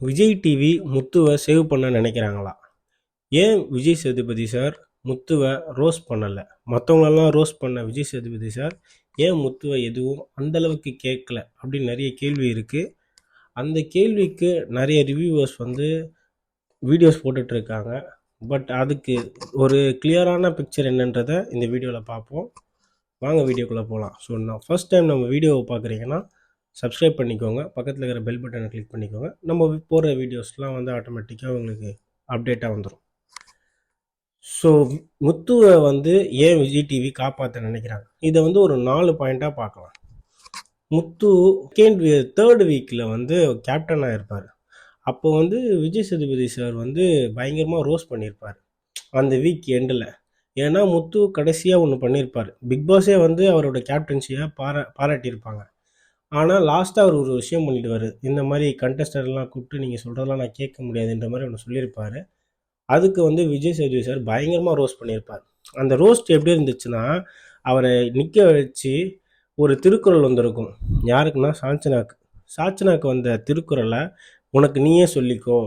Vijay TV முத்துவை save பண்ண நினைக்கிறாங்களா? ஏன் விஜய் சேதுபதி சார் முத்துவை ரோஸ் பண்ணலை? மற்றவங்களெல்லாம் ரோஸ் பண்ண விஜய் சேதுபதி சார் ஏன் முத்துவை எதுவும் அந்தளவுக்கு கேட்கல அப்படின்னு நிறைய கேள்வி இருக்குது அந்த கேள்விக்கு நிறைய ரிவ்யூவர்ஸ் வந்து வீடியோஸ் போட்டுட்ருக்காங்க பட் அதுக்கு ஒரு கிளியரான பிக்சர் என்னன்றதை இந்த வீடியோவில் பார்ப்போம். வாங்க வீடியோக்குள்ளே போகலாம் ஸோ நான் ஃபஸ்ட் டைம் நம்ம வீடியோவை பார்க்குறீங்கன்னா சப்ஸ்கிரைப் பண்ணிக்கோங்க. பக்கத்தில் இருக்கிற பெல் பட்டனை கிளிக் பண்ணிக்கோங்க. நம்ம போகிற வீடியோஸ்லாம் வந்து ஆட்டோமேட்டிக்காக உங்களுக்கு அப்டேட்டாக வந்துடும் ஸோ முத்துவை வந்து ஏன் விஜய் டிவி காப்பாற்ற நினைக்கிறாங்க? இதை வந்து ஒரு நாலு பாயிண்ட்டாக பார்க்கலாம். முத்து செகண்ட் தேர்ட் வீக்கில் வந்து கேப்டனாக இருப்பார் அப்போ வந்து விஜய் சேதுபதி சார் வந்து பயங்கரமாக ரோஸ் பண்ணியிருப்பார். அந்த வீக் எண்டில் ஏன்னா முத்து கடைசியாக ஒன்று பண்ணியிருப்பார். பிக் பாஸே வந்து அவரோட கேப்டன்சியாக பாரா பாராட்டியிருப்பாங்க. ஆனால் லாஸ்ட்டாக அவர் ஒரு விஷயம் பண்ணிடுவார். இந்த மாதிரி கண்டஸ்டர்லாம் கூப்பிட்டு நீங்கள் சொல்கிறதெல்லாம் நான் கேட்க முடியாதுன்ற மாதிரி ஒன்று சொல்லியிருப்பார். அதுக்கு வந்து விஜய் சேதுபதி சார் பயங்கரமாக ரோஸ்ட் பண்ணியிருப்பார். அந்த ரோஸ்ட் எப்படி இருந்துச்சுன்னா அவரை நிற்க வச்சு ஒரு திருக்குறள் வந்திருக்கும். யாருக்குன்னா சாஞ்சனாக்கு. சாச்சனாக்கு வந்த திருக்குறளை உனக்கு நீயே சொல்லிக்கோ.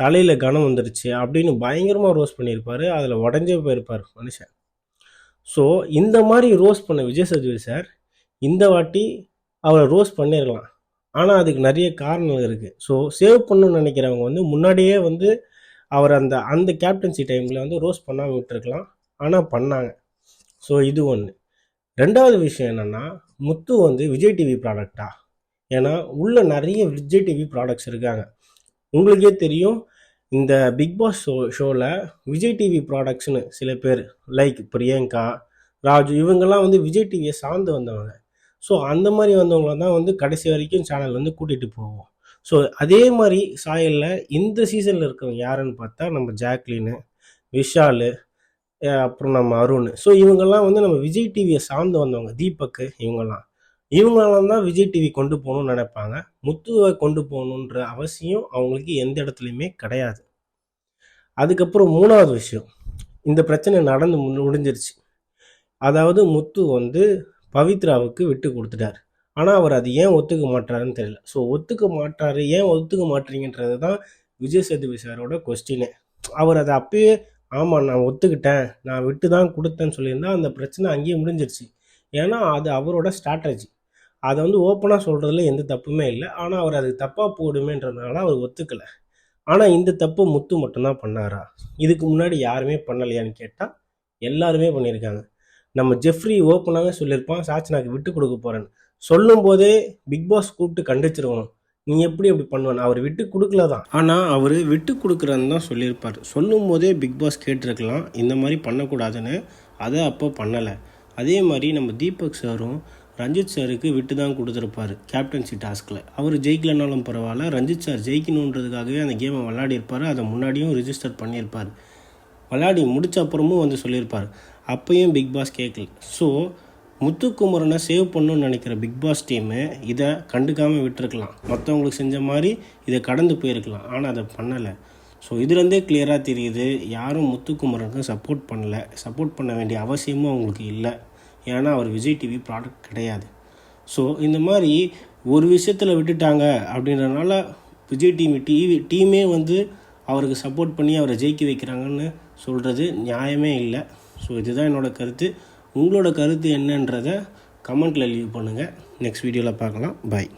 தலையில் கனம் வந்துருச்சு அப்படின்னு பயங்கரமாக ரோஸ் பண்ணியிருப்பார். அதில் உடஞ்சே போயிருப்பார் மனுஷன். ஸோ இந்த மாதிரி ரோஸ் பண்ண விஜய் சதுவி சார் இந்த வாட்டி அவரை ரோஸ் பண்ணியிருக்கலாம் ஆனால் அதுக்கு நிறைய காரணங்கள் இருக்குது ஸோ சேவ் பண்ணணும்னு நினைக்கிறவங்க வந்து முன்னாடியே வந்து அவர் அந்த அந்த கேப்டன்சி டைமில் வந்து ரோஸ் பண்ணாமல் விட்டுருக்கலாம். ஆனால் பண்ணாங்க. ஸோ இது ஒன்று ரெண்டாவது விஷயம் என்னென்னா முத்து வந்து விஜய் டிவி ப்ராடக்டா ஏன்னா உள்ளே நிறைய விஜய் டிவி ப்ராடக்ட்ஸ் இருக்காங்க. உங்களுக்கே தெரியும் இந்த பிக் பாஸ் ஷோ ஷோவில் விஜய் டிவி ப்ராடக்ட்ஸ்னு சில பேர் லைக் பிரியங்கா ராஜு இவங்கெல்லாம் வந்து விஜய் டிவியை சார்ந்து வந்தவங்க. ஸோ அந்த மாதிரி வந்தவங்கள தான் வந்து கடைசி வரைக்கும் சேனல் வந்து கூட்டிகிட்டு போவோம். ஸோ அதே மாதிரி சாயலில் இந்த சீசனில் இருக்கிறவங்க யாருன்னு பார்த்தா நம்ம ஜாக்லின்னு விஷாலு அப்புறம் நம்ம அருண். ஸோ இவங்கெல்லாம் வந்து நம்ம விஜய் டிவியை சார்ந்து வந்தவங்க தீபக்கு இவங்கெல்லாம். இவங்களாம் தான் விஜய் டிவி கொண்டு போகணும்னு நினைப்பாங்க. முத்துவை கொண்டு போகணுன்ற அவசியம் அவங்களுக்கு எந்த இடத்துலையுமே கிடையாது. அதுக்கப்புறம் மூணாவது விஷயம். இந்த பிரச்சனை நடந்து முடிஞ்சிருச்சு. அதாவது முத்து வந்து பவித்ராவுக்கு விட்டு கொடுத்துட்டார். ஆனால் அவர் அது ஏன் ஒத்துக்க மாட்டாருன்னு தெரியல. ஸோ ஒத்துக்க மாட்டாரு ஏன் ஒத்துக்க மாட்டீங்கன்றது தான் விஜய் சேதுபதி சாரோட கொஸ்டினே அவர் அதை அப்பயே ஆமாம் நான் ஒத்துக்கிட்டேன். நான் விட்டு தான் கொடுத்தேன்னு சொல்லியிருந்தா அந்த பிரச்சனை அங்கேயே முடிஞ்சிருச்சு. ஏன்னா அது அவரோட ஸ்ட்ராட்டஜி அதை வந்து ஓப்பனாக சொல்கிறதுல எந்த தப்புமே இல்லை. ஆனால் அவர் அது தப்பாக போடுமேன்றதுனால அவர் ஒத்துக்கலை. ஆனால் இந்த தப்பு முத்து மட்டும்தான் பண்ணாரா? இதுக்கு முன்னாடி யாருமே பண்ணலையான்னு கேட்டால் எல்லாருமே பண்ணியிருக்காங்க. நம்ம ஜெஃப்ரி ஓப்பனாகவே சொல்லியிருப்பான் சாச்சனாக்கு விட்டு கொடுக்க போகிறேன்னு சொல்லும் போதே பிக் பாஸ் கூப்பிட்டு கண்டிச்சிருவோம் நீ எப்படி அப்படி பண்ணுவேன் அவர் விட்டு கொடுக்கல தான் ஆனால் அவர் விட்டு கொடுக்குறன்னு தான் சொல்லியிருப்பார். சொல்லும் போதே பிக் பாஸ் கேட்டிருக்கலாம் இந்த மாதிரி பண்ணக்கூடாதுன்னு. அதை அப்போ பண்ணலை. அதே மாதிரி நம்ம தீபக் சாரும் ரஞ்சித் சாருக்கு விட்டு தான் கொடுத்துருப்பாரு கேப்டன்சி டாஸ்கில் அவர் ஜெயிக்கலனாலும் பரவாயில்ல. ரஞ்சித் சார் ஜெயிக்கணுன்றதுக்காகவே அந்த கேமை விளாடிருப்பார் அதை முன்னாடியும் ரிஜிஸ்டர் பண்ணியிருப்பார். விளையாடி முடிச்ச அப்புறமும் வந்து சொல்லியிருப்பார். அப்பையும் பிக் பாஸ் கேட்கல ஸோ முத்துக்குமரனை சேவ் பண்ணணும்னு நினைக்கிற பிக் பாஸ் டீமு இதை கண்டுக்காமல் விட்டுருக்கலாம். மற்றவங்களுக்கு செஞ்ச மாதிரி இதை கடந்து போயிருக்கலாம். ஆனால் அதை பண்ணலை. ஸோ இதுலேருந்தே கிளியராக தெரியுது. யாரும் முத்துக்குமரனுக்கு சப்போர்ட் பண்ணலை. சப்போர்ட் பண்ண வேண்டிய அவசியமும் அவங்களுக்கு இல்லை. ஏன்னா அவர் விஜய் டிவி ப்ராடக்ட் கிடையாது. ஸோ இந்த மாதிரி ஒரு விஷயத்தில் விட்டுட்டாங்க அப்படின்றனால விஜய் டிவி டிவி டீமே வந்து அவருக்கு சப்போர்ட் பண்ணி அவரை ஜெயிக்க வைக்கிறாங்கன்னு சொல்கிறது நியாயமே இல்லை. ஸோ இதுதான் என்னோடய கருத்து. உங்களோட கருத்து என்னன்றதை கமெண்ட்டில் லீவ் பண்ணுங்கள் நெக்ஸ்ட் வீடியோவில் பார்க்கலாம். பாய்